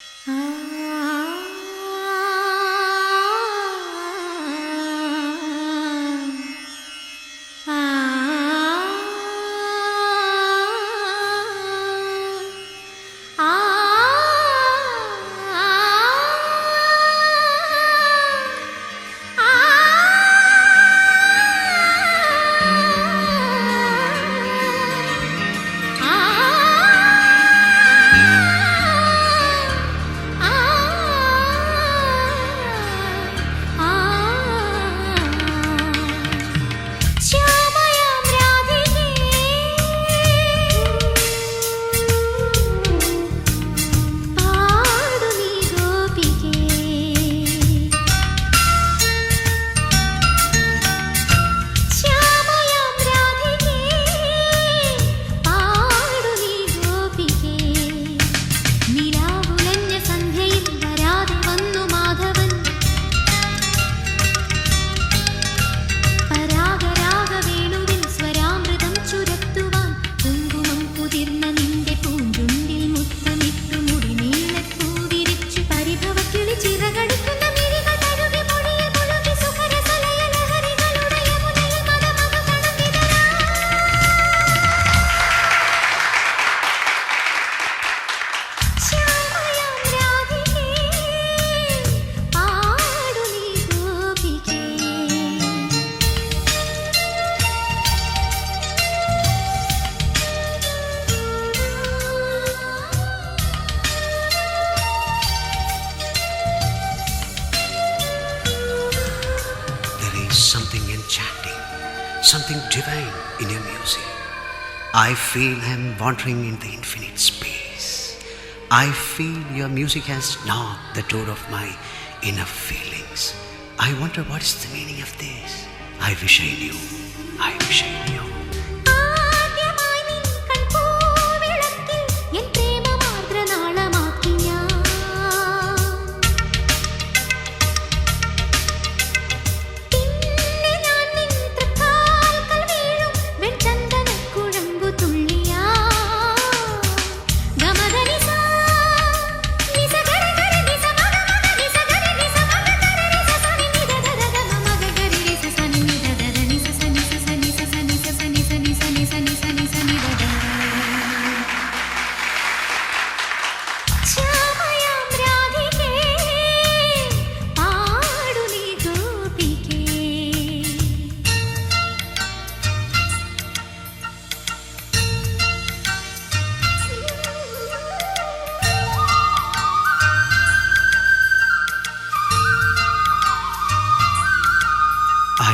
something something divine in your music. I feel I'm wandering in the infinite space. I feel your music has knocked the door of my inner feelings. I wonder what is the meaning of this. I wish I knew. I wish I knew.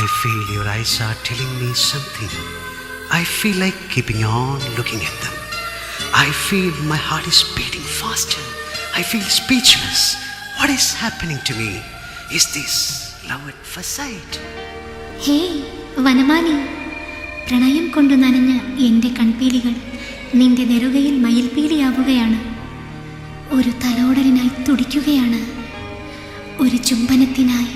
I feel your eyes are telling me something. I feel like keeping on looking at them. I feel my heart is beating faster. I feel speechless. What is happening to me? Is this love at first sight? ഹേ വനമാലി പ്രണയം കൊണ്ടു നനഞ്ഞ എന്റെ കൺപീലികൾ നിന്റെ നെറുകയിൽ മയിൽപീലിയാവുകയാണ് ഒരു തലോടലിനായി തുടിക്കുകയാണ് ഒരു ചുംബനത്തിനായി